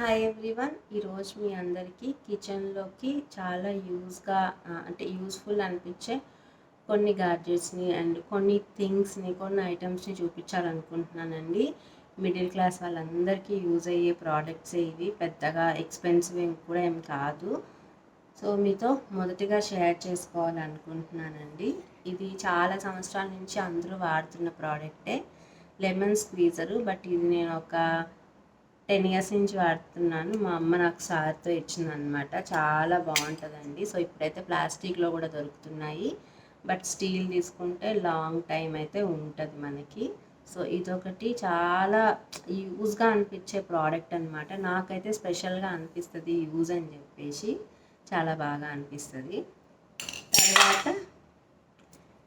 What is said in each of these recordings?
Hi everyone ఈరోజు మీ అందరికీ కిచెన్లోకి చాలా యూస్గా అంటే యూస్ఫుల్ అనిపించే కొన్ని గాడ్జెట్స్ని అండ్ కొన్ని థింగ్స్ని కొన్ని ఐటమ్స్ని చూపించాలనుకుంటున్నానండి. మిడిల్ క్లాస్ వాళ్ళందరికీ యూజ్ అయ్యే ప్రోడక్ట్స్ ఇవి. పెద్దగా ఎక్స్పెన్సివ్ ఏం కూడా ఏం కాదు. సో మీతో మొదటిగా షేర్ చేసుకోవాలనుకుంటున్నానండి. ఇది చాలా సంవత్సరాల నుంచి అందరూ వాడుతున్న ప్రోడక్టే లెమన్ స్క్వీజరు బట్ ఇది నేను ఒక టెన్ ఇయర్స్ నుంచి వాడుతున్నాను. మా అమ్మ నాకు సార్తో ఇచ్చిందనమాట చాలా బాగుంటుందండి. సో ఇప్పుడైతే ప్లాస్టిక్లో కూడా దొరుకుతున్నాయి. బట్ స్టీల్ తీసుకుంటే లాంగ్ టైం అయితే ఉంటుంది మనకి. సో ఇదొకటి చాలా యూజ్గా అనిపించే ప్రోడక్ట్ అనమాట నాకైతే స్పెషల్గా అనిపిస్తుంది యూజ్ అని చెప్పేసి చాలా బాగా అనిపిస్తుంది. తర్వాత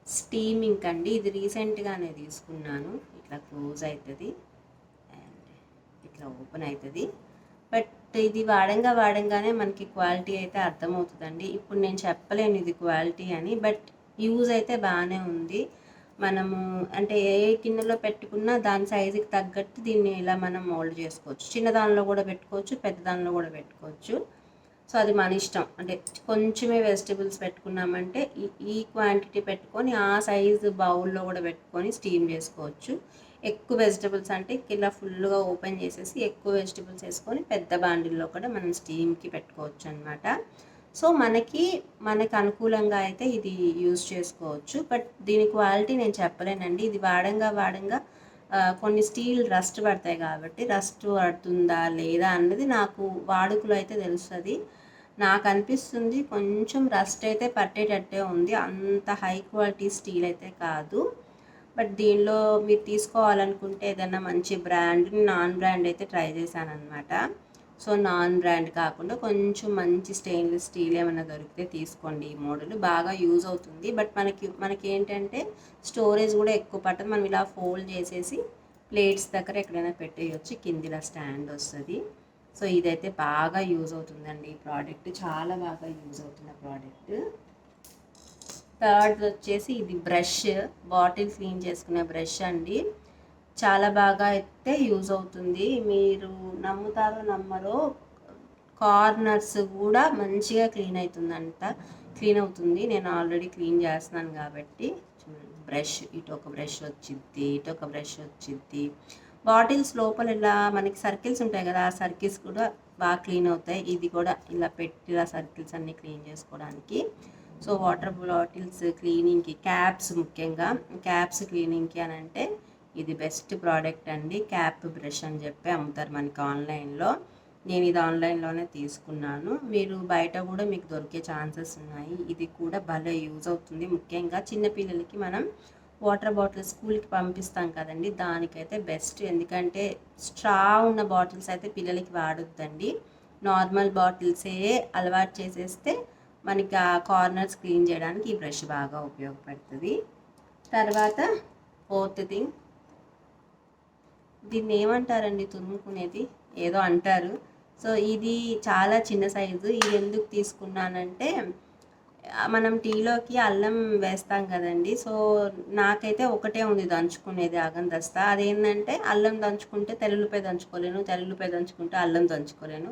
స్టీమింగ్ అండి. ఇది రీసెంట్గానే తీసుకున్నాను. ఇట్లా క్లోజ్ అవుతుంది ఇట్లా ఓపెన్ అవుతుంది. బట్ ఇది వాడంగా వాడంగానే మనకి క్వాలిటీ అయితే అర్థమవుతుందండి. ఇప్పుడు నేను చెప్పలేను ఇది క్వాలిటీ అని బట్ యూజ్ అయితే బాగానే ఉంది. మనము అంటే ఏ గిన్నెలో పెట్టుకున్నా దాని సైజుకి తగ్గట్టు దీన్ని ఇలా మనం మోల్డ్ చేసుకోవచ్చు. చిన్న దానిలో కూడా పెట్టుకోవచ్చు పెద్ద దానిలో కూడా పెట్టుకోవచ్చు. సో అది మన ఇష్టం. అంటే కొంచెమే వెజిటబుల్స్ పెట్టుకున్నామంటే ఈ ఈ క్వాంటిటీ పెట్టుకొని ఆ సైజు బౌల్లో కూడా పెట్టుకొని స్టీమ్ చేసుకోవచ్చు. ఎక్కువ వెజిటబుల్స్ అంటే ఇలా ఫుల్గా ఓపెన్ చేసేసి ఎక్కువ వెజిటబుల్స్ వేసుకొని పెద్ద బాండిల్లో కూడా మనం స్టీమ్కి పెట్టుకోవచ్చు అనమాట సో మనకి మనకు అనుకూలంగా అయితే ఇది యూజ్ చేసుకోవచ్చు. బట్ దీని క్వాలిటీ నేను చెప్పలేనండి. ఇది వాడంగా వాడంగా కొన్ని స్టీల్ రస్ట్ పడతాయి కాబట్టి రస్ట్ పడుతుందా లేదా అన్నది నాకు వాడుకలో అయితే తెలుస్తుంది. నాకు అనిపిస్తుంది కొంచెం రస్ట్ అయితే పట్టేటట్టే ఉంది. అంత హై క్వాలిటీ స్టీల్ అయితే కాదు. బట్ దీనిలో మీరు తీసుకోవాలనుకుంటే ఏదైనా మంచి బ్రాండ్ నాన్ బ్రాండ్ అయితే ట్రై చేశాను అనమాట సో నాన్ బ్రాండ్ కాకుండా కొంచెం మంచి స్టెయిన్లెస్ స్టీల్ ఏమైనా దొరికితే తీసుకోండి ఈ మోడల్. బాగా యూజ్ అవుతుంది. బట్ మనకి మనకి ఏంటంటే స్టోరేజ్ కూడా ఎక్కువ పట్టదు మనం ఇలా ఫోల్డ్ చేసేసి ప్లేట్స్ దగ్గర ఎక్కడైనా పెట్టేయచ్చు. కిందిలా స్టాండ్ వస్తుంది. సో ఇదైతే బాగా యూజ్ అవుతుందండి ఈ ప్రోడక్ట్. చాలా బాగా యూజ్ అవుతున్న ప్రోడక్ట్. థర్డ్ వచ్చేసి ఇది బ్రష్. బాటిల్ క్లీన్ చేసుకునే బ్రష్ అండి. చాలా బాగా అయితే యూజ్ అవుతుంది. మీరు నమ్ముతారో నమ్మరో కార్నర్స్ కూడా మంచిగా క్లీన్ అవుతుందంట. క్లీన్ అవుతుంది. నేను ఆల్రెడీ క్లీన్ చేస్తున్నాను కాబట్టి. బ్రష్. ఇటు ఒక బ్రష్ వచ్చిద్ది ఇటు ఒక బ్రష్ వచ్చిద్ది. బాటిల్స్ లోపల ఇలా మనకి సర్కిల్స్ ఉంటాయి కదా ఆ సర్కిల్స్ కూడా బాగా క్లీన్ అవుతాయి. ఇది కూడా ఇలా పెట్టి ఇలా సర్కిల్స్ అన్నీ క్లీన్ చేసుకోవడానికి. సో వాటర్ బాటిల్స్ క్లీనింగ్కి క్యాప్స్ ముఖ్యంగా. క్యాప్స్ క్లీనింగ్కి అని అంటే ఇది బెస్ట్ ప్రోడక్ట్ అండి. క్యాప్ బ్రష్ అని చెప్పి అమ్ముతారు మనకి ఆన్లైన్లో. నేను ఇది ఆన్లైన్లోనే తీసుకున్నాను. మీరు బయట కూడా మీకు దొరికే ఛాన్సెస్ ఉన్నాయి. ఇది కూడా భలే యూజ్ అవుతుంది. ముఖ్యంగా చిన్నపిల్లలకి మనం వాటర్ బాటిల్ స్కూల్కి పంపిస్తాం కదండి. దానికైతే బెస్ట్. ఎందుకంటే స్ట్రా ఉన్న బాటిల్స్ అయితే పిల్లలకి వాడొద్దండి. నార్మల్ బాటిల్సే అలవాటు చేసేస్తే మనకి ఆ కార్నర్స్ క్లీన్ చేయడానికి ఈ బ్రష్ బాగా ఉపయోగపడుతుంది. తర్వాత ఫోర్త్ థింగ్ దీన్ని ఏమంటారండి తురుముకునేది? ఏదో అంటారు. సో ఇది చాలా చిన్న సైజు ఇది ఎందుకు తీసుకున్నానంటే మనం టీలోకి అల్లం వేస్తాం కదండి. సో నాకైతే ఒకటే ఉంది దంచుకునేది అగందస్తా అదేంటంటే అల్లం దంచుకుంటే తెల్లుల్లిపాయ దంచుకోలేను తెల్లుల్లిపాయ దంచుకుంటే అల్లం దంచుకోలేను.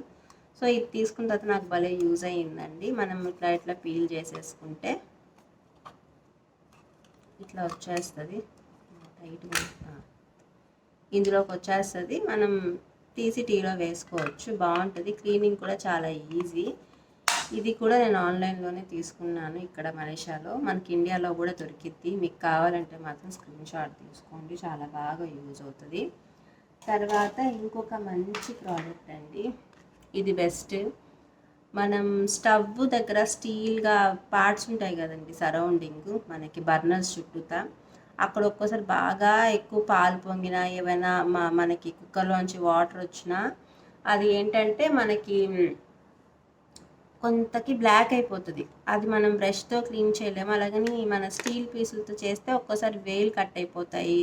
సో ఇది తీసుకున్న తర్వాత నాకు భలే యూజ్ అయ్యిందండి. మనం ఇట్లా ఇట్లా పీల్ చేసేసుకుంటే ఇట్లా వచ్చేస్తుంది. టైట్గా ఇందులోకి వచ్చేస్తుంది. మనం తీసి టీలో వేసుకోవచ్చు. బాగుంటుంది. క్లీనింగ్ కూడా చాలా ఈజీ. ఇది కూడా నేను ఆన్లైన్లోనే తీసుకున్నాను ఇక్కడ మలేషియాలో. మనకి ఇండియాలో కూడా దొరికిద్ది. మీకు కావాలంటే మాత్రం స్క్రీన్ షాట్ తీసుకోండి. చాలా బాగా యూజ్ అవుతుంది. తర్వాత ఇంకొక మంచి ప్రోడక్ట్ అండి. ఇది బెస్ట్. మనం స్టవ్ దగ్గర స్టీల్గా పార్ట్స్ ఉంటాయి కదండి సరౌండింగ్ మనకి బర్నర్స్ చుట్టూతా. అక్కడ ఒక్కోసారి బాగా ఎక్కువ పాలు పొంగినా ఏమైనా మా మనకి కుక్కర్లోంచి వాటర్ వచ్చినా అది ఏంటంటే మనకి కొంతకి బ్లాక్ అయిపోతుంది. అది మనం బ్రష్తో క్లీన్ చేయలేము. అలాగని మన స్టీల్ పీసులతో చేస్తే ఒక్కోసారి వేలు కట్ అయిపోతాయి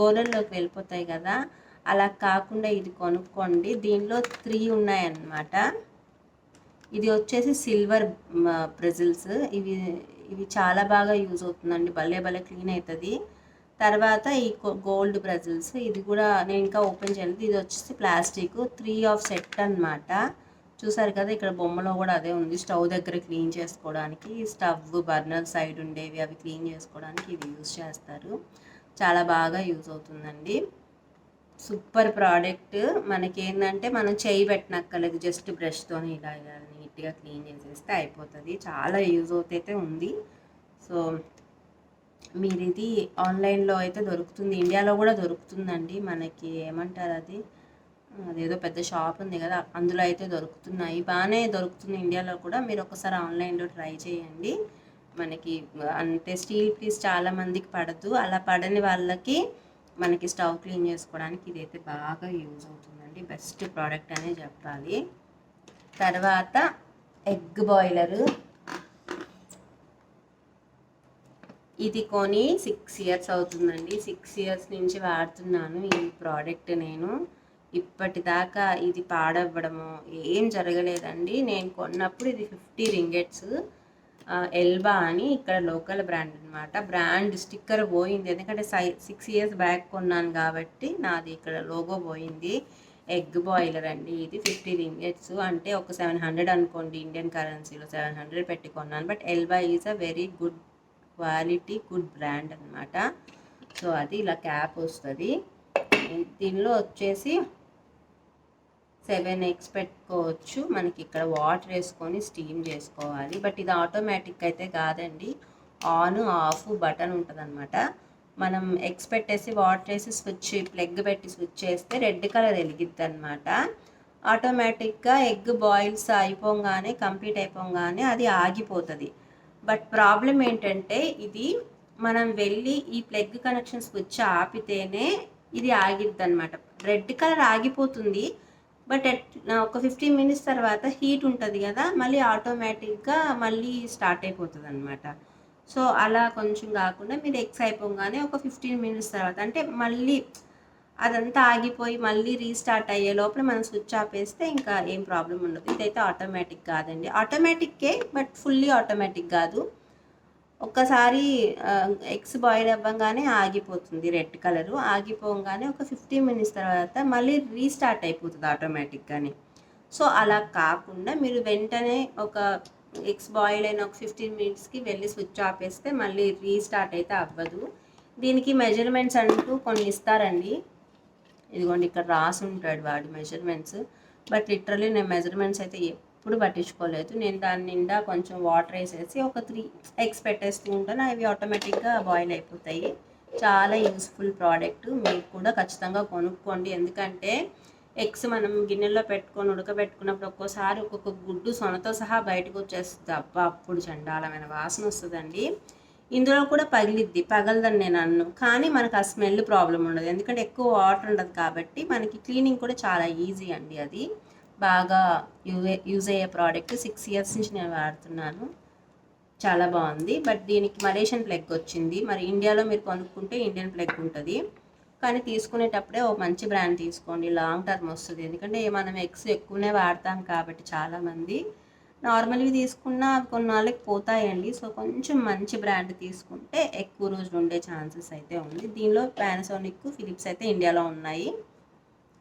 గోడల్లోకి వెళ్ళిపోతాయి కదా. అలా కాకుండా ఇది కొనుక్కోండి. దీనిలో త్రీ ఉన్నాయన్నమాట. ఇది వచ్చేసి సిల్వర్ బ్రెజిల్స్. ఇవి ఇవి చాలా బాగా యూజ్ అవుతుందండి. భలే భలే క్లీన్ అవుతుంది తర్వాత ఈ గోల్డ్ బ్రజిల్స్. ఇది కూడా నేను ఇంకా ఓపెన్ చేయలేదు. ఇది వచ్చేసి ప్లాస్టిక్. త్రీ ఆఫ్ సెట్ అన్నమాట. చూసారు కదా ఇక్కడ బొమ్మలో కూడా అదే ఉంది. స్టవ్ దగ్గర క్లీన్ చేసుకోవడానికి స్టవ్ బర్నర్ సైడ్ ఉండేవి అవి క్లీన్ చేసుకోవడానికి ఇది యూజ్ చేస్తారు. చాలా బాగా యూజ్ అవుతుందండి. Super product. మనకేందంటే మనం చేయి పెట్టనక్కర్లేదు. జస్ట్ బ్రష్తో ఇలా ఇలా నీట్గా క్లీన్ చేసేస్తే అయిపోతుంది. చాలా యూజ్ అవుతైతే ఉంది. సో మీరు ఇది ఆన్లైన్లో అయితే దొరుకుతుంది. ఇండియాలో కూడా దొరుకుతుందండి. మనకి ఏమంటారు అది? అదేదో పెద్ద షాప్ ఉంది కదా అందులో అయితే దొరుకుతున్నాయి. బాగానే దొరుకుతుంది ఇండియాలో కూడా. మీరు ఒకసారి ఆన్లైన్లో ట్రై చేయండి. మనకి అంటే స్టీల్ పీస్ చాలా మందికి పడదు. అలా పడని వాళ్ళకి మనకి స్టవ్ క్లీన్ చేసుకోవడానికి ఇదైతే బాగా యూజ్ అవుతుందండి. బెస్ట్ ప్రోడక్ట్ అనే చెప్పాలి. తర్వాత ఎగ్ బాయిలరు. ఇది కొని సిక్స్ ఇయర్స్ అవుతుందండి. సిక్స్ ఇయర్స్ నుంచి వాడుతున్నాను ఈ ప్రోడక్ట్ నేను. ఇప్పటిదాకా ఇది పాడవ్వడము ఏం జరగలేదండి. నేను కొన్నప్పుడు ఇది ఫిఫ్టీ రింగెట్స్. ఎల్బా అని ఇక్కడ లోకల్ బ్రాండ్ అనమాట బ్రాండ్ స్టిక్కర్ పోయింది. ఎందుకంటే సై సిక్స్ ఇయర్స్ బ్యాక్ కొన్నాను కాబట్టి నాది ఇక్కడ లోగో పోయింది. ఎగ్ బాయిలర్ అండి ఇది. ఫిఫ్టీ రింగెట్స్ అంటే ఒక సెవెన్ హండ్రెడ్ అనుకోండి. ఇండియన్ కరెన్సీలో సెవెన్ హండ్రెడ్ పెట్టి కొన్నాను. But Elba is a very good quality good brand అనమాట సో అది ఇలా క్యాప్ వస్తుంది. దీనిలో వచ్చేసి సెవెన్ ఎగ్స్ పెట్టుకోవచ్చు. మనకి ఇక్కడ వాటర్ వేసుకొని స్టీమ్ చేసుకోవాలి. బట్ ఇది ఆటోమేటిక్ అయితే కాదండి. ఆన్ ఆఫ్ బటన్ ఉంటుంది అనమాట మనం ఎగ్స్ పెట్టేసి వాటర్ వేసి స్విచ్ ప్లగ్ పెట్టి స్విచ్ చేస్తే రెడ్ కలర్ వెలిగిద్ది అనమాట ఆటోమేటిక్గా ఎగ్ బాయిల్స్ అయిపోగానే కంప్లీట్ అయిపోగానే అది ఆగిపోతుంది. బట్ ప్రాబ్లం ఏంటంటే ఇది మనం వెళ్ళి ఈ ప్లగ్ కనెక్షన్ స్విచ్ ఆపితేనే ఇది ఆగిద్ది అనమాట రెడ్ కలర్ ఆగిపోతుంది. బట్ ఒక ఫిఫ్టీన్ మినిట్స్ తర్వాత హీట్ ఉంటుంది కదా మళ్ళీ ఆటోమేటిక్గా మళ్ళీ స్టార్ట్ అయిపోతుంది అనమాట సో అలా కొంచెం కాకుండా మీరు ఎక్స్ అయిపోగానే ఒక ఫిఫ్టీన్ మినిట్స్ తర్వాత అంటే మళ్ళీ అదంతా ఆగిపోయి మళ్ళీ రీస్టార్ట్ అయ్యే లోపల మనం స్విచ్ ఆపేస్తే ఇంకా ఏం ప్రాబ్లం ఉండదు. ఇదైతే ఆటోమేటిక్ కాదండి. ఆటోమేటిక్కే బట్ ఫుల్లీ ఆటోమేటిక్ కాదు. ఒక్కసారి ఎగ్స్ బాయిల్ అవ్వగానే ఆగిపోతుంది రెడ్ కలరు. ఆగిపోగానే ఒక ఫిఫ్టీన్ మినిట్స్ తర్వాత మళ్ళీ రీస్టార్ట్ అయిపోతుంది ఆటోమేటిక్గానే. సో అలా కాకుండా మీరు వెంటనే ఒక ఎగ్స్ బాయిల్ అయిన ఒక ఫిఫ్టీన్ మినిట్స్కి వెళ్ళి స్విచ్ ఆపేస్తే మళ్ళీ రీస్టార్ట్ అయితే అవ్వదు. దీనికి మెజర్మెంట్స్ అంటూ కొన్ని ఇస్తారండి. ఇదిగోండి ఇక్కడ రాసి ఉంటాడు వాడి మెజర్మెంట్స్. బట్ లిటరలీ నేను మెజర్మెంట్స్ అయితే ఎప్పుడు పట్టించుకోలేదు. నేను దాని నిండా కొంచెం వాటర్ వేసేసి ఒక త్రీ ఎగ్స్ పెట్టేస్తూ ఉంటాను. అవి ఆటోమేటిక్గా బాయిల్ అయిపోతాయి. చాలా యూస్ఫుల్ ప్రోడక్ట్. మీరు కూడా ఖచ్చితంగా కొనుక్కోండి. ఎందుకంటే ఎగ్స్ మనం గిన్నెలో పెట్టుకొని ఉడకబెట్టుకున్నప్పుడు ఒక్కోసారి ఒక్కొక్క గుడ్డు సొనతో సహా బయటకు వచ్చేస్తుంది. అబ్బా అప్పుడు చండాలమైన వాసన వస్తుందండి. ఇందులో కూడా పగిలిద్ది పగలదని నేను అన్ను. కానీ మనకు ఆ స్మెల్ ప్రాబ్లం ఉండదు. ఎందుకంటే ఎక్కువ వాటర్ ఉండదు కాబట్టి మనకి క్లీనింగ్ కూడా చాలా ఈజీ అండి అది. బాగా యూజ్ యూజ్ అయ్యే ప్రోడక్ట్ సిక్స్ ఇయర్స్ నుంచి నేను వాడుతున్నాను. చాలా బాగుంది. బట్ దీనికి మలేషియన్ ప్లగ్ వచ్చింది. మరి ఇండియాలో మీరు కొనుక్కుంటే ఇండియన్ ప్లగ్ ఉంటుంది. కానీ తీసుకునేటప్పుడే ఒక మంచి బ్రాండ్ తీసుకోండి. లాంగ్ టర్మ్ వస్తుంది. ఎందుకంటే మనం ఎగ్స్ ఎక్కువనే వాడతాం కాబట్టి చాలామంది నార్మల్వి తీసుకున్నా అవి కొన్నాళ్ళకి పోతాయండి. సో కొంచెం మంచి బ్రాండ్ తీసుకుంటే ఎక్కువ రోజులు ఉండే ఛాన్సెస్ అయితే ఉంది. దీనిలో పానాసోనిక్ ఫిలిప్స్ అయితే ఇండియాలో ఉన్నాయి.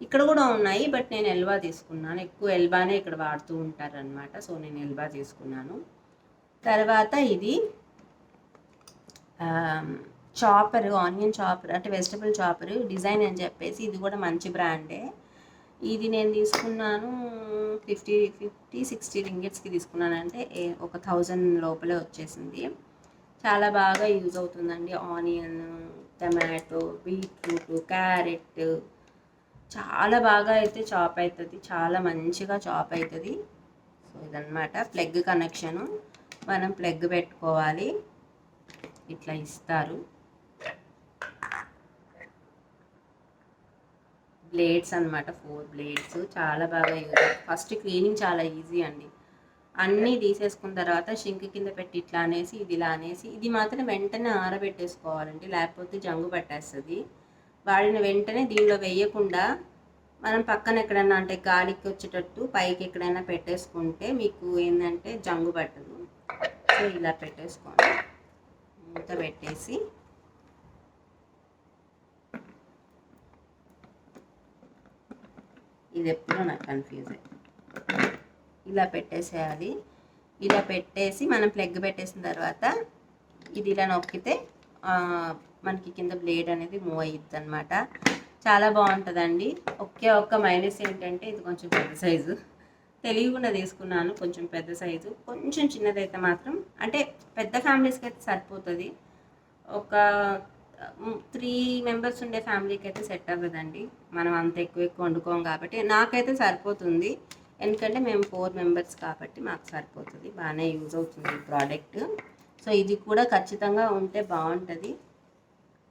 ఇక్కడ కూడా ఉన్నాయి బట్ నేను ఎల్బా తీసుకున్నాను. ఎక్కువ ఎల్బానే ఇక్కడ వాడుతూ ఉంటారనమాట సో నేను ఎల్బా తీసుకున్నాను. తర్వాత ఇది చాపర్ ఆనియన్ చాపర్ అంటే వెజిటబుల్ చాపర్ డిజైన్ అని చెప్పేసి ఇది కూడా మంచి బ్రాండే. ఇది నేను తీసుకున్నాను ఫిఫ్టీ ఫిఫ్టీ సిక్స్టీ రింగిట్స్కి తీసుకున్నాను. అంటే ఒక థౌజండ్ లోపలే వచ్చేసింది. చాలా బాగా యూజ్ అవుతుందండి. ఆనియన్ టమాటో బీట్రూట్ క్యారెట్ చాలా బాగా అయితే చాప్ అవుతుంది చాలా మంచిగా చాప్ అవుతుంది సో ఇదనమాట ప్లగ్ కనెక్షను మనం ప్లగ్ పెట్టుకోవాలి. ఇట్లా ఇస్తారు. బ్లేడ్స్ అనమాట ఫోర్ బ్లేడ్స్ చాలా బాగా యూజ్ ఫస్ట్ క్లీనింగ్ చాలా ఈజీ అండి. అన్నీ తీసేసుకున్న తర్వాత షింక్ కింద పెట్టి ఇట్లా అనేసి ఇది ఇలా అనేసి ఇది మాత్రం వెంటనే ఆరబెట్టేసుకోవాలండి. లేకపోతే జంగు పట్టేస్తుంది. వాడిన వెంటనే దీనిలో వేయకుండా మనం పక్కన ఎక్కడైనా అంటే గాలికి వచ్చేటట్టు పైకి ఎక్కడైనా పెట్టేసుకుంటే మీకు ఏంటంటే జంగు పట్టదు. సో ఇలా పెట్టేసుకోండి మూత పెట్టేసి ఇది ఎప్పుడో నాకు కన్ఫ్యూజ్ ఇలా పెట్టేసేయాలి. ఇలా పెట్టేసి మనం ప్లగ్ పెట్టేసిన తర్వాత ఇది ఇలా నొక్కితే మనకి కింద బ్లేడ్ అనేది మూవ్ అయ్యిద్ది అనమాట చాలా బాగుంటుందండి. ఒకే ఒక్క మైనస్ ఏంటంటే ఇది కొంచెం పెద్ద సైజు తెలియకుండా తీసుకున్నాను కొంచెం పెద్ద సైజు కొంచెం చిన్నదైతే మాత్రం అంటే పెద్ద ఫ్యామిలీస్కి అయితే సరిపోతుంది. ఒక త్రీ మెంబర్స్ ఉండే ఫ్యామిలీకి అయితే సెట్ అవ్వదండి. మనం అంత ఎక్కువ ఎక్కువ వండుకోం కాబట్టి. నాకైతే సరిపోతుంది. ఎందుకంటే మేము ఫోర్ మెంబర్స్ కాబట్టి మాకు సరిపోతుంది. బాగానే యూజ్ అవుతుంది ఈ ప్రోడక్ట్ సో ఇది కూడా ఖచ్చితంగా ఉంటే బాగుంటుంది.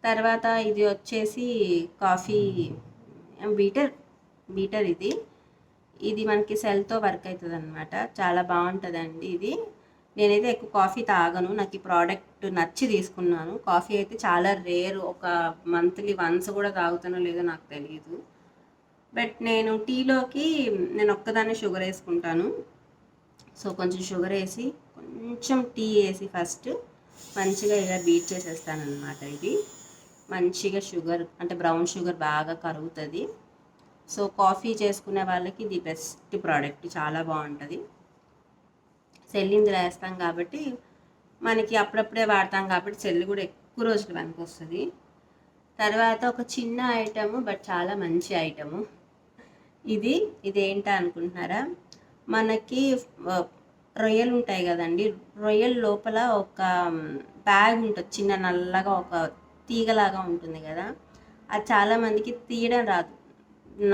తర్వాత ఇది వచ్చేసి కాఫీ బీటర్ బీటర్ ఇది. ఇది మనకి సెల్తో వర్క్ అవుతుంది అనమాట చాలా బాగుంటుందండి ఇది. నేనైతే ఎక్కువ కాఫీ తాగను. నాకు ఈ ప్రోడక్ట్ నచ్చి తీసుకున్నాను. కాఫీ అయితే చాలా రేర్ ఒక మంత్లీ వన్స్ కూడా తాగుతానో లేదో నాకు తెలియదు బట్ నేను టీలోకి నేను ఒక్కదాన్ని షుగర్ వేసుకుంటాను. సో కొంచెం షుగర్ వేసి కొంచెం టీ వేసి ఫస్ట్ మంచిగా ఇలా బీట్ చేసేస్తాను అనమాట ఇది. మంచిగా షుగర్ అంటే బ్రౌన్ షుగర్ బాగా కరుగుతుంది. సో కాఫీ చేసుకునే వాళ్ళకి ఇది బెస్ట్ ప్రోడక్ట్ చాలా బాగుంటుంది. సెల్లింది వేస్తాం కాబట్టి మనకి అప్పుడప్పుడే వాడతాం కాబట్టి సెల్లు కూడా ఎక్కువ రోజులు పనికి వస్తుంది తర్వాత ఒక చిన్న ఐటము బట్ చాలా మంచి ఐటము. ఇది ఇదేంటా అనుకుంటున్నారా? మనకి రొయ్యలు ఉంటాయి కదండి. రొయ్యల లోపల ఒక బ్యాగ్ ఉంటుంది చిన్న నల్లగా ఒక తీగలాగా ఉంటుంది కదా. అది చాలామందికి తీయడం రాదు.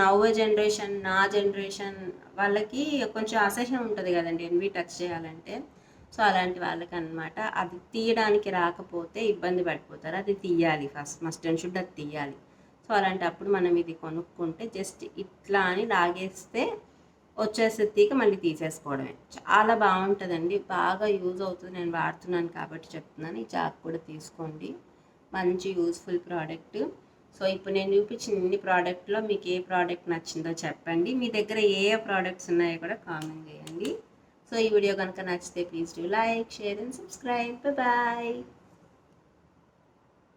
నవ్వ జనరేషన్ నా జనరేషన్ వాళ్ళకి కొంచెం అసహ్యం ఉంటుంది కదండి ఎన్వి టచ్ చేయాలంటే. సో అలాంటి వాళ్ళకి అన్నమాట అది తీయడానికి రాకపోతే ఇబ్బంది పడిపోతారు. అది తీయాలి ఫస్ట్ మస్ట్ అండ్ షుడ్ అది తీయాలి. సో అలాంటప్పుడు మనం ఇది కొనుక్కుంటే జస్ట్ ఇట్లా అని లాగేస్తే వచ్చేసే తీగ మళ్ళీ తీసేసుకోవడమే. చాలా బాగుంటుందండి. బాగా యూజ్ అవుతుంది. నేను వాడుతున్నాను కాబట్టి చెప్తున్నాను. ఈ చాక్ కూడా తీసుకోండి. మంచి యూస్ఫుల్ ప్రోడక్ట్. సో ఇప్పుడు నేను చూపించిన ఇన్ని ప్రోడక్ట్లో మీకు ఏ ప్రోడక్ట్ నచ్చిందో చెప్పండి. మీ దగ్గర ఏ ఏ ప్రోడక్ట్స్ ఉన్నాయో కూడా కామెంట్ చేయండి. సో ఈ వీడియో కనుక నచ్చితే please do like share and subscribe. Bye